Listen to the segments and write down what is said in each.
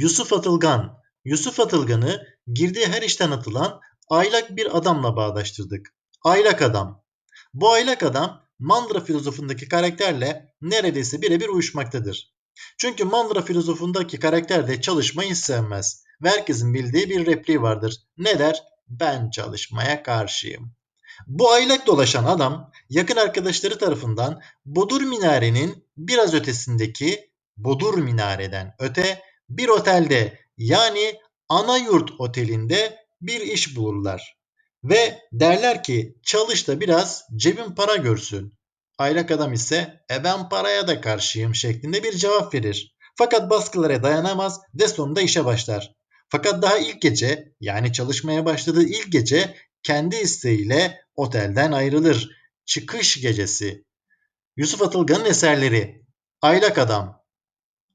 Yusuf Atılgan. Yusuf Atılgan'ı girdiği her işten atılan aylak bir adamla bağdaştırdık. Aylak adam. Bu aylak adam Mandıra filozofundaki karakterle neredeyse birebir uyuşmaktadır. Çünkü Mandıra filozofundaki karakter de çalışmayı hiç sevmez. Ve herkesin bildiği bir repliği vardır. Ne der? Ben çalışmaya karşıyım. Bu aylak dolaşan adam yakın arkadaşları tarafından Bodur Minare'nin biraz ötesindeki Bodur Minare'den öte bir otelde yani Anayurt Oteli'nde bir iş bulurlar. Ve derler ki çalış da biraz cebin para görsün. Aylak adam ise e ben paraya da karşıyım şeklinde bir cevap verir. Fakat baskılara dayanamaz ve sonunda işe başlar. Fakat daha ilk gece yani çalışmaya başladığı ilk gece kendi isteğiyle otelden ayrılır. Çıkış gecesi. Yusuf Atılgan'ın eserleri Aylak Adam,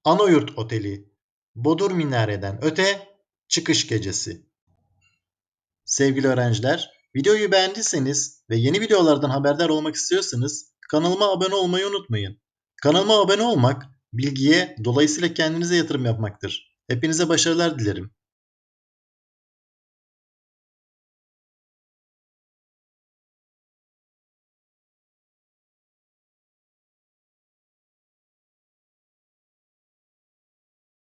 Anayurt Oteli, Bodur Minare'den öte çıkış gecesi. Sevgili öğrenciler, videoyu beğendiyseniz ve yeni videolardan haberdar olmak istiyorsanız kanalıma abone olmayı unutmayın. Kanalıma abone olmak bilgiye dolayısıyla kendinize yatırım yapmaktır. Hepinize başarılar dilerim.